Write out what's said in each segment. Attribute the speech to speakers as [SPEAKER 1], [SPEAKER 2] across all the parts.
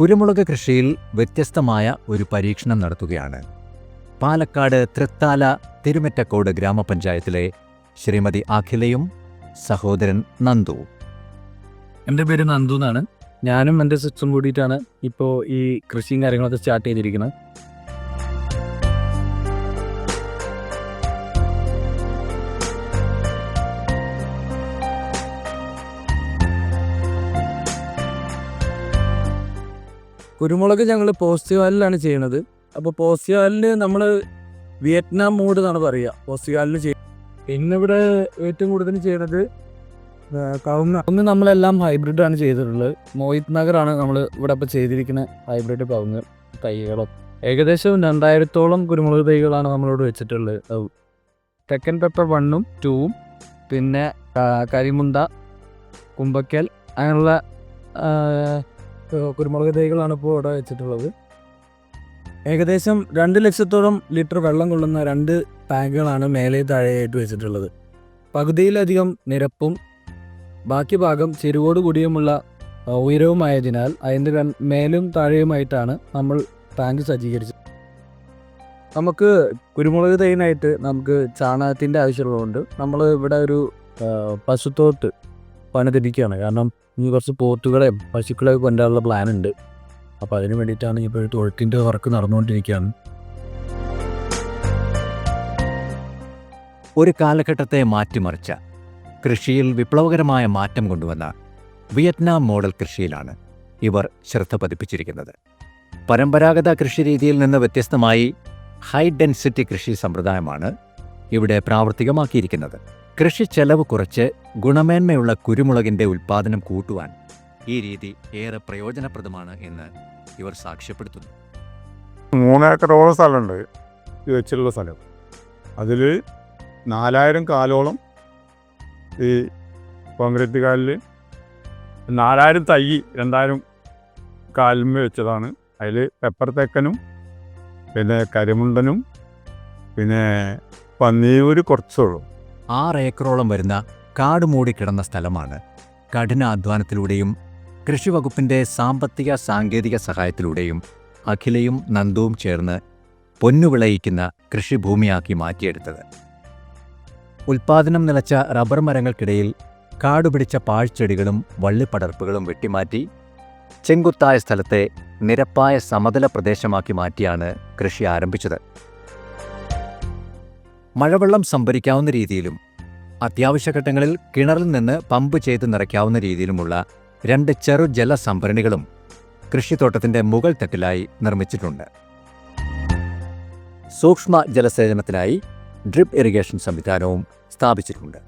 [SPEAKER 1] കുരുമുളക് കൃഷിയിൽ വ്യത്യസ്തമായ ഒരു പരീക്ഷണം നടത്തുകയാണ്. പാലക്കാട് തൃത്താല തിരുമറ്റക്കോട് ഗ്രാമപഞ്ചായത്തിലെ ശ്രീമതി അഖിലയും സഹോദരൻ നന്ദു.
[SPEAKER 2] എന്റെ പേര് നന്ദു എന്നാണ്. ഞാനും എന്റെ സിസ്റ്ററും കൂടിയിട്ടാണ് ഇപ്പോൾ ഈ കൃഷിയും കാര്യങ്ങളൊക്കെ സ്റ്റാർട്ട് ചെയ്തിരിക്കുന്നത്. കുരുമുളക് ഞങ്ങൾ പോസ്റ്റുകാലിലാണ് ചെയ്യണത്. അപ്പോൾ പോസ്റ്റുകാലിന് നമ്മൾ വിയറ്റ്നാം മൂഡ് എന്നാണ് പറയുക പോസ്റ്റുകാലിന് ചെയ്യുന്നത് പിന്നെ ഇവിടെ ഏറ്റവും കൂടുതൽ ചെയ്യണത് കവുങ്ങ. ഒന്ന് നമ്മളെല്ലാം ഹൈബ്രിഡ് ആണ് ചെയ്തിട്ടുള്ളത്. മോഹിത് നഗറാണ് നമ്മൾ ഇവിടെ ഇപ്പോൾ ചെയ്തിരിക്കുന്ന ഹൈബ്രിഡ് കവുങ്ങ് തൈകളും. ഏകദേശം രണ്ടായിരത്തോളം കുരുമുളക് തൈകളാണ് നമ്മളിവിടെ വെച്ചിട്ടുള്ളത്. തെക്കൻ പെപ്പർ വണ്ണും ടൂവും പിന്നെ കരിമുണ്ട കുമ്പക്കൽ അങ്ങനെയുള്ള കുരുമുളക് തൈകളാണ് ഇപ്പോൾ ഇവിടെ വെച്ചിട്ടുള്ളത്. ഏകദേശം രണ്ട് ലക്ഷത്തോളം ലിറ്റർ വെള്ളം കൊള്ളുന്ന രണ്ട് ടാങ്കുകളാണ് മേലെ താഴെയായിട്ട് വെച്ചിട്ടുള്ളത്. പകുതിയിലധികം നിരപ്പും ബാക്കി ഭാഗം ചെരുവോട് കൂടിയുമുള്ള ഉയരവുമായതിനാൽ അതിന്റെ മേലും താഴെയുമായിട്ടാണ് നമ്മൾ ടാങ്ക് സജ്ജീകരിച്ചത്. നമുക്ക് കുരുമുളക് തൈനായിട്ട് നമുക്ക് ചാണകത്തിന്റെ ആവശ്യമുള്ളതുകൊണ്ട് നമ്മൾ ഇവിടെ ഒരു പശുത്തോട്ട് പണിതിരിക്കുകയാണ്. കാരണം ഇനി കുറച്ച് പോത്തുകളെയും പശുക്കളെയും കൊണ്ടാനുള്ള പ്ലാൻ ഉണ്ട്. അപ്പോൾ അതിന് വേണ്ടിയിട്ടാണ് ഇപ്പോൾ തൊഴുത്തിന്റെ വർക്ക് നടന്നുകൊണ്ടിരിക്കുകയാണ്.
[SPEAKER 1] ഒരു കാലഘട്ടത്തെ മാറ്റിമറിച്ച കൃഷിയിൽ വിപ്ലവകരമായ മാറ്റം കൊണ്ടുവന്ന വിയറ്റ്നാം മോഡൽ കൃഷിയിലാണ് ഇവർ ശ്രദ്ധ പതിപ്പിച്ചിരിക്കുന്നത്. പരമ്പരാഗത കൃഷിരീതിയിൽ നിന്ന് വ്യത്യസ്തമായി ഹൈ ഡെൻസിറ്റി കൃഷി സമ്പ്രദായമാണ് ഇവിടെ പ്രാവർത്തികമാക്കിയിരിക്കുന്നത്. കൃഷി ചെലവ് കുറച്ച് ഗുണമേന്മയുള്ള കുരുമുളകിന്റെ ഉൽപ്പാദനം കൂട്ടുവാൻ ഈ രീതി ഏറെ പ്രയോജനപ്രദമാണ് എന്ന് ഇവർ സാക്ഷ്യപ്പെടുത്തുന്നു.
[SPEAKER 3] മൂന്നേക്കറോളം സ്ഥലമുണ്ട് ഇത് സ്ഥലം. അതിൽ നാലായിരം കാലോളം ഈ കോൺക്രീറ്റ് കാലിൽ നാലായിരം തൈ രണ്ടായിരം കാലിന്മേൽ വെച്ചതാണ്. അതിൽ പെപ്പർ തെക്കനും പിന്നെ കരിമുണ്ടനും പിന്നെ പന്നിയൂര് കുറച്ചുള്ളൂ.
[SPEAKER 1] ആറ് ഏക്കറോളം വരുന്ന കാട് മൂടിക്കിടന്ന സ്ഥലമാണ് കഠിനാധ്വാനത്തിലൂടെയും കൃഷിവകുപ്പിന്റെ സാമ്പത്തിക സാങ്കേതിക സഹായത്തിലൂടെയും അഖിലയും നന്ദുവും ചേർന്ന് പൊന്നുവിളയിക്കുന്ന കൃഷിഭൂമിയാക്കി മാറ്റിയെടുത്തത്. ഉൽപാദനം നിലച്ച റബ്ബർ മരങ്ങൾക്കിടയിൽ കാടുപിടിച്ച പാഴ്ചെടികളും വള്ളിപ്പടർപ്പുകളും വെട്ടിമാറ്റി ചെങ്കുത്തായ സ്ഥലത്തെ നിരപ്പായ സമതല പ്രദേശമാക്കി മാറ്റിയാണ് കൃഷി ആരംഭിച്ചത്. മഴവെള്ളം സംഭരിക്കാവുന്ന രീതിയിലും അത്യാവശ്യഘട്ടങ്ങളിൽ കിണറിൽ നിന്ന് പമ്പ് ചെയ്ത് നിറയ്ക്കാവുന്ന രീതിയിലുമുള്ള രണ്ട് ചെറു ജലസംഭരണികളും കൃഷിത്തോട്ടത്തിന്റെ മുകൾ തട്ടിലായി നിർമ്മിച്ചിട്ടുണ്ട്. സൂക്ഷ്മ ജലസേചനത്തിനായി ഡ്രിപ്പ് ഇറിഗേഷൻ സംവിധാനവും സ്ഥാപിച്ചിട്ടുണ്ട്.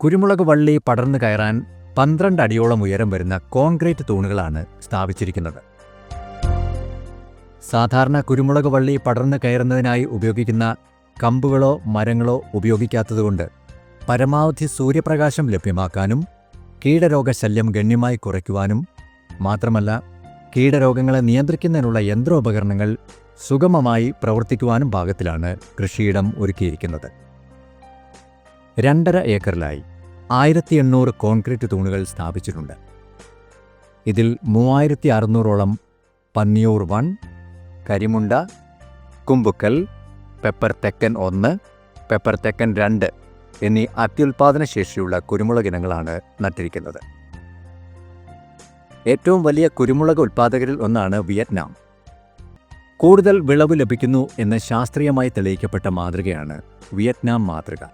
[SPEAKER 1] കുരുമുളക് വള്ളി പടർന്നു കയറാൻ പന്ത്രണ്ട് അടിയോളം ഉയരം വരുന്ന കോൺക്രീറ്റ് തൂണുകളാണ് സ്ഥാപിച്ചിരിക്കുന്നത്. സാധാരണ കുരുമുളക് വള്ളി പടർന്നു കയറുന്നതിനായി ഉപയോഗിക്കുന്ന കമ്പുകളോ മരങ്ങളോ ഉപയോഗിക്കാത്തതുകൊണ്ട് പരമാവധി സൂര്യപ്രകാശം ലഭ്യമാക്കാനും കീടരോഗശല്യം ഗണ്യമായി കുറയ്ക്കുവാനും മാത്രമല്ല കീടരോഗങ്ങളെ നിയന്ത്രിക്കുന്നതിനുള്ള യന്ത്രോപകരണങ്ങൾ സുഗമമായി പ്രവർത്തിക്കുവാനും ഭാഗത്തിലാണ് കൃഷിയിടം ഒരുക്കിയിരിക്കുന്നത്. രണ്ടര ഏക്കറിലായി ആയിരത്തി എണ്ണൂറ് കോൺക്രീറ്റ് തൂണുകൾ സ്ഥാപിച്ചിട്ടുണ്ട്. ഇതിൽ മൂവായിരത്തി അറുന്നൂറോളം പന്നിയൂർ വൺ കരിമുണ്ട കുമ്പുക്കൽ പെപ്പർ തെക്കൻ ഒന്ന് പെപ്പർ തെക്കൻ രണ്ട് എന്നീ അത്യുൽപാദന ശേഷിയുള്ള കുരുമുളക് ഇനങ്ങളാണ് നട്ടിരിക്കുന്നത്. ഏറ്റവും വലിയ കുരുമുളക് ഉൽപ്പാദകരിൽ ഒന്നാണ് വിയറ്റ്നാം. കൂടുതൽ വിളവ് ലഭിക്കുന്നു എന്ന് ശാസ്ത്രീയമായി തെളിയിക്കപ്പെട്ട മാതൃകയാണ് വിയറ്റ്നാം മാതൃക.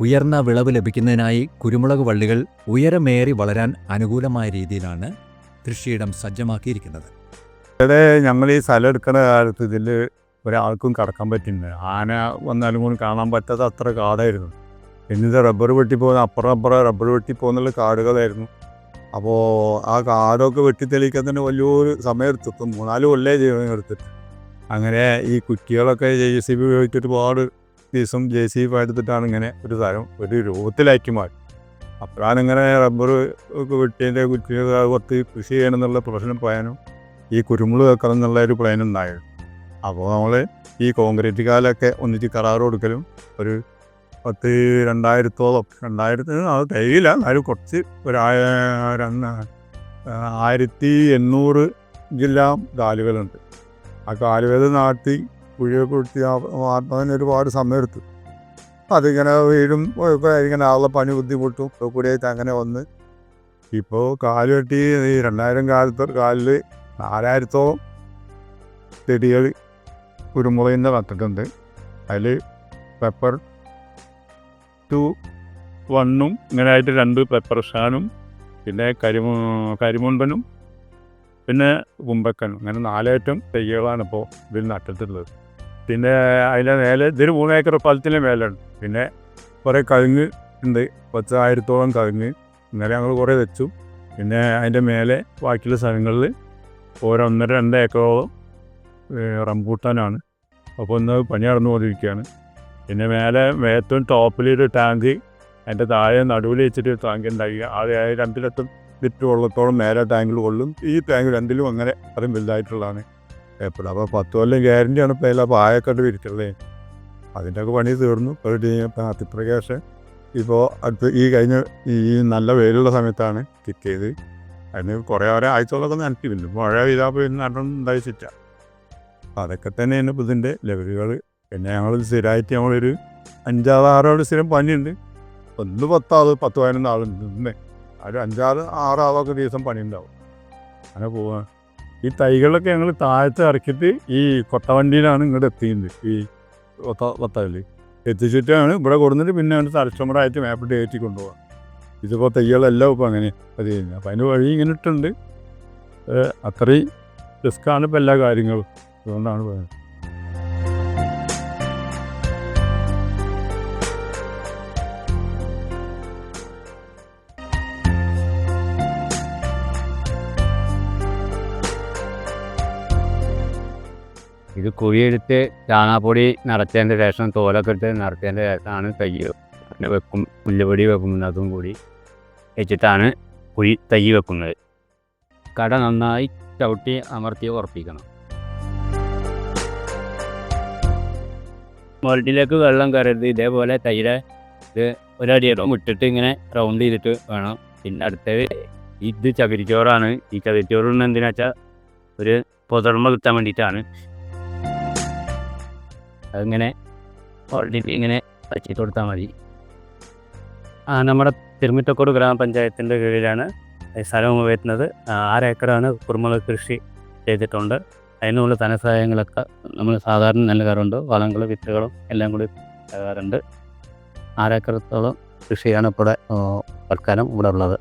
[SPEAKER 1] ഉയർന്ന വിളവ് ലഭിക്കുന്നതിനായി കുരുമുളക് വള്ളികൾ ഉയരമേറി വളരാൻ അനുകൂലമായ രീതിയിലാണ് കൃഷിയിടം സജ്ജമാക്കിയിരിക്കുന്നത്.
[SPEAKER 3] ഞങ്ങൾ ഈ സ്ഥലം എടുക്കുന്ന കാലത്ത് ഇതിൽ ഒരാൾക്കും കടക്കാൻ പറ്റുന്നത് ആന വന്നാലും കൂടി കാണാൻ പറ്റാത്ത അത്ര കാടായിരുന്നു. ഇത് റബ്ബർ വെട്ടി പോകുന്ന അപ്പുറം അപ്പുറം റബ്ബർ വെട്ടി പോകുന്നുള്ള കാടുകളായിരുന്നു. അപ്പോൾ ആ കാടൊക്കെ വെട്ടി തെളിയിക്കാൻ തന്നെ വലിയൊരു സമയം എടുത്തു മൂന്നാൽ കൊല്ലേ ജീവനം എടുത്തിട്ട്. അങ്ങനെ ഈ കുറ്റികളൊക്കെ ജെ സി ബി ഉപയോഗിച്ചിട്ട് ഒരുപാട് ദിവസം ജെ സി ബി എടുത്തിട്ടാണ് ഇങ്ങനെ ഒരു തരം ഒരു രൂപത്തിലാക്കി മാറ്റി. അപ്പോഴാണ് ഇങ്ങനെ റബ്ബർ ഒക്കെ വെട്ടിയതിന്റെ കുറ്റികൾ കുറച്ച് കൃഷി ചെയ്യണം എന്നുള്ള പ്രശ്നം പോയാനും ഈ കുരുമുളക് വെക്കണം എന്നുള്ള ഒരു പ്ലാൻ ഉണ്ടായത്. അപ്പോൾ നമ്മൾ ഈ കോൺക്രീറ്റ് കാലൊക്കെ ഒന്നിച്ച് കരാറ് കൊടുക്കലും ഒരു പത്ത് രണ്ടായിരത്തോളം രണ്ടായിരത്തിന് അത് തികയില്ല എന്നാലും കുറച്ച് ഒരു ആയിരത്തി എണ്ണൂറ് ജില്ലാ കാലുകളുണ്ട്. ആ കാലുകൾ നാട്ടി കുഴിയൊക്കെ കുട്ടി മാറ്റുന്നതിന് ഒരുപാട് സമയമെടുത്തു. അതിങ്ങനെ ഒക്കെ ഇങ്ങനെ ആളുടെ പണി ബുദ്ധിമുട്ടും ഒക്കെ കൂടിയായിട്ട് അങ്ങനെ വന്ന്. ഇപ്പോൾ കാൽ കെട്ടി രണ്ടായിരം കാലത്ത് കാലിൽ നാലായിരത്തോളം ചെടികൾ കുരുമുളകിന്റെ നട്ടിട്ടുണ്ട് അതിൽ പെപ്പർ ടു വണ്ണും ഇങ്ങനെ ആയിട്ട് രണ്ട് പെപ്പർ ഷാനും പിന്നെ കരിമു കരിമുണ്ടനും പിന്നെ കുമ്പക്കനും അങ്ങനെ നാലേറ്റം തൈകളാണ് ഇപ്പോൾ ഇതിൽ നട്ടിട്ടുള്ളത്. പിന്നെ അതിന്റെ മേലെ മൂന്ന് ഏക്കർ സ്ഥലത്തിന്റെ മേലുണ്ട് പിന്നെ കുറേ കഴുങ്ങ് ഉണ്ട്. പത്തായിരത്തോളം കഴുങ്ങ് ഇന്നലെ ഞങ്ങൾ കുറേ വെച്ചു. പിന്നെ അതിന്റെ മേലെ ബാക്കിയുള്ള സ്ഥലങ്ങളിൽ ഓരോന്നര രണ്ട് ഏക്കറോളം റംബൂട്ടാനാണ്. അപ്പോൾ ഒന്ന് പണി നടന്നുകൊണ്ടിരിക്കുകയാണ്. പിന്നെ മേലെ ഏറ്റവും ടോപ്പിലൊരു ടാങ്ക് അതിന്റെ താഴെ നടുവിൽ വെച്ചിട്ട് ടാങ്ക് ഉണ്ടായി. അത് രണ്ടിലത്തും ലിറ്റർ വെള്ളത്തോളം മേലെ ടാങ്കിൽ കൊള്ളും. ഈ ടാങ്ക് രണ്ടിലും അങ്ങനെ അത്രയും വലുതായിട്ടുള്ളതാണ്. എപ്പോഴും അപ്പോൾ പത്ത് കൊല്ലം ഗ്യാരന്റിയാണ് ഇപ്പോൾ അതിൽ പായൊക്കെ വിരിച്ചുള്ളത് അതിന്റെ ഒക്കെ പണി തീർന്നു. ഇപ്പോൾ അതിപ്രകാശ് ഇപ്പോൾ അടുത്ത് ഈ കഴിഞ്ഞ ഈ നല്ല വെയിലുള്ള സമയത്താണ് കിട്ടിയത്. അതിന് കുറേ ഓരോ ആഴ്ചകളൊക്കെ നനച്ചിരുന്നു മഴ പെയ്താൽ പോയി നടന്നുണ്ടായിച്ചിട്ട അപ്പം അതൊക്കെ തന്നെയാണ് ഇപ്പോൾ ഇതിന്റെ ലെവലുകൾ. പിന്നെ ഞങ്ങൾ സ്ഥിരമായിട്ട് ഞങ്ങളൊരു അഞ്ചാറ് ആറോട് സ്ഥിരം പണിയുണ്ട്. ഒന്ന് പത്താൾ പത്ത് പതിനൊന്ന് ആളുണ്ട് ഇന്ന്. ഒരു അഞ്ചാറ് ആറാളൊക്കെ ദിവസം പണിയുണ്ടാവും. അങ്ങനെ പോവാ. ഈ തൈകളൊക്കെ ഞങ്ങൾ താഴത്ത് ഇറക്കിയിട്ട് ഈ കൊട്ടവണ്ടിയിലാണ് ഇങ്ങോട്ട് എത്തിക്കുന്നത് ഈ കൊത്ത കൊത്തയിൽ എത്തിച്ചിട്ടാണ് ഇവിടെ കൊടുത്തിട്ട് പിന്നെ അവന്റെ തലച്ചുമറായിട്ട് മേപ്പിട്ട് കയറ്റി കൊണ്ടുപോകാം ഇതിപ്പോൾ തൈകളെല്ലാം ഇപ്പോൾ അങ്ങനെ അത് ചെയ്യുന്നത് അപ്പം അതിന് വഴി ഇങ്ങനെ ഇട്ടുണ്ട് അത്രയും റിസ്ക്കാണ് ഇപ്പോൾ എല്ലാ കാര്യങ്ങളും. അതുകൊണ്ടാണ് പറയുന്നത്
[SPEAKER 4] ഇത് കുഴിയെടുത്ത് ചാണാപ്പൊടി നിറച്ചതിന്റെ ശേഷം തോലൊക്കെ എടുത്ത് നിറച്ചതിന്റെ ശേഷമാണ് തൈ പിന്നെ വെക്കും പുല്ലുപൊടി അതും കൂടി. വെച്ചിട്ടാണ് കുഴി തൈ വെക്കുന്നത്. കട നന്നായി ചവിട്ടി അമർത്തി ഉറപ്പിക്കണം. മുകളിലേക്ക് വെള്ളം കയറരുത്. ഇതേപോലെ തൈരെ ഇത് ഒരടിയിടും മുട്ടിട്ട് ഇങ്ങനെ റൗണ്ട് ചെയ്തിട്ട് വേണം. പിന്നെ അടുത്തത് ഇത് ചകിരിച്ചോറാണ്. ഈ ചകിരിച്ചോറ് എന്തിനാ വെച്ചാൽ ഒരു പുതർമ കിട്ടാൻ വേണ്ടിയിട്ടാണ്. അതിങ്ങനെ ഓൾറെഡി ഇങ്ങനെ വച്ചിട്ട് കൊടുത്താൽ മതി. ആ നമ്മുടെ തിരുമിറ്റക്കോട് ഗ്രാമപഞ്ചായത്തിന്റെ കീഴിലാണ് സ്ഥലം വരുന്നത്. ആറ് ഏക്കറാണ് കുരുമുളക് കൃഷി ചെയ്തിട്ടുണ്ട്. അതിനുള്ള ധനസഹായങ്ങളൊക്കെ നമ്മൾ സാധാരണ നൽകാറുണ്ട് വളങ്ങളും വിത്തുകളും എല്ലാം കൂടി നൽകാറുണ്ട് ആറേക്കറത്തോളം കൃഷിയാണ് ആ, തൽക്കാലം ഇവിടെ ഉള്ളത്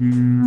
[SPEAKER 4] Mm.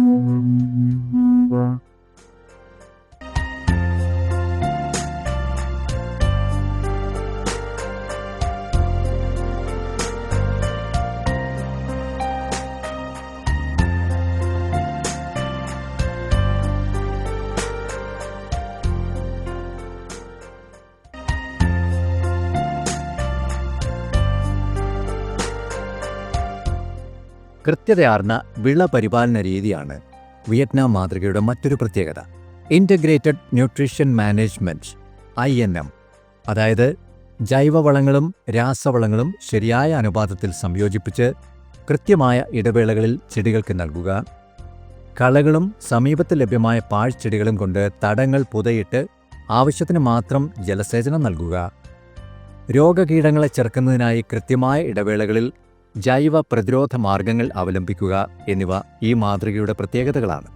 [SPEAKER 1] കൃത്യതയാർന്ന വിള പരിപാലന രീതിയാണ് വിയറ്റ്നാം മാതൃകയുടെ മറ്റൊരു പ്രത്യേകത. Integrated nutrition management I N M അതായത് ജൈവവളങ്ങളും രാസവളങ്ങളും ശരിയായ അനുപാതത്തിൽ സംയോജിപ്പിച്ച് കൃത്യമായ ഇടവേളകളിൽ ചെടികൾക്ക് നൽകുക. കളകളും സമീപത്ത് ലഭ്യമായ പാഴ്ചെടികളും കൊണ്ട് തടങ്ങൾ പുതയിട്ട് ആവശ്യത്തിന് മാത്രം ജലസേചനം നൽകുക. രോഗകീടങ്ങളെ ചെറുക്കുന്നതിനായി കൃത്യമായ ഇടവേളകളിൽ ജൈവ പ്രതിരോധ മാർഗങ്ങൾ അവലംബിക്കുക എന്നിവ ഈ മാതൃകയുടെ പ്രത്യേകതകളാണ്.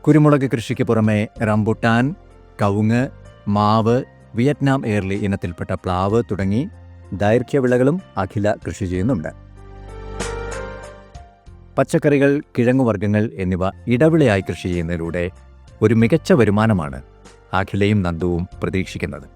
[SPEAKER 1] കുരുമുളക് കൃഷിക്ക് പുറമെ റംബുട്ടാൻ കവുങ്ങ് മാവ് വിയറ്റ്നാം എയർലി ഇനത്തിൽപ്പെട്ട പ്ലാവ് തുടങ്ങി ദൈർഘ്യവിളകളും അഖില കൃഷി ചെയ്യുന്നുണ്ട്. പച്ചക്കറികൾ കിഴങ്ങുവർഗങ്ങൾ എന്നിവ ഇടവിളയായി കൃഷി ചെയ്യുന്നതിലൂടെ ഒരു മികച്ച വരുമാനമാണ് അഖിലയും നന്ദുവും പ്രതീക്ഷിക്കുന്നത്.